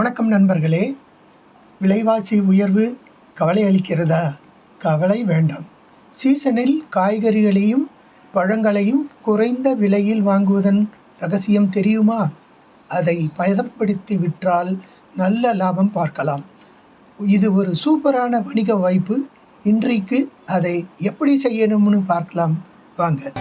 வணக்கம் நண்பர்களே. விலைவாசி உயர்வு கவலை அளிக்கிறதா? கவலை வேண்டாம். சீசனில் காய்கறிகளையும் பழங்களையும் குறைந்த விலையில் வாங்குவதன் ரகசியம் தெரியுமா? அதை பயதப்படுத்தி விற்றால் நல்ல லாபம் பார்க்கலாம். இது ஒரு சூப்பரான வணிக வாய்ப்பு. இன்றைக்கு அதை எப்படி செய்யணும்னு பார்க்கலாம். வாங்க.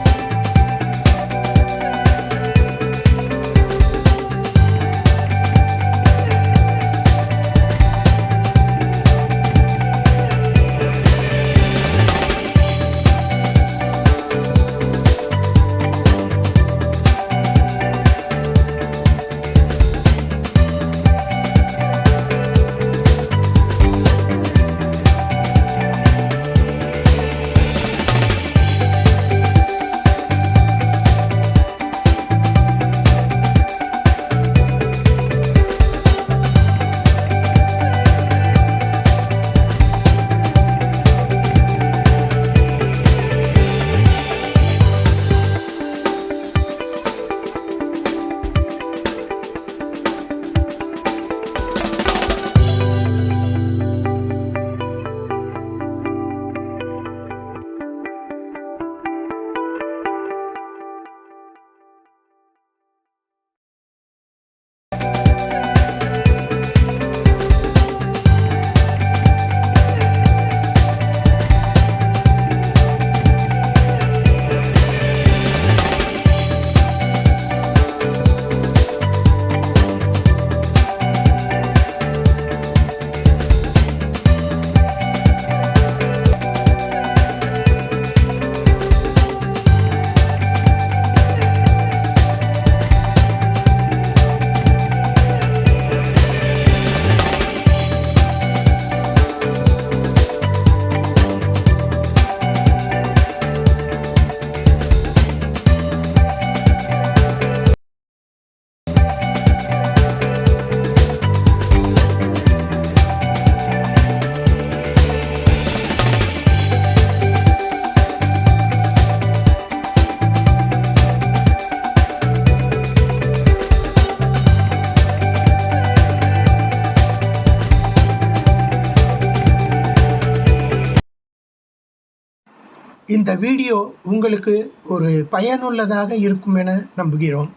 இந்த வீடியோ உங்களுக்கு ஒரு பயனுள்ளதாக இருக்கும் என நம்புகிறோம்.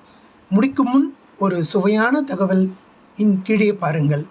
முடிக்கும் முன் ஒரு சுவையான தகவல் இன் கீழே பாருங்கள்.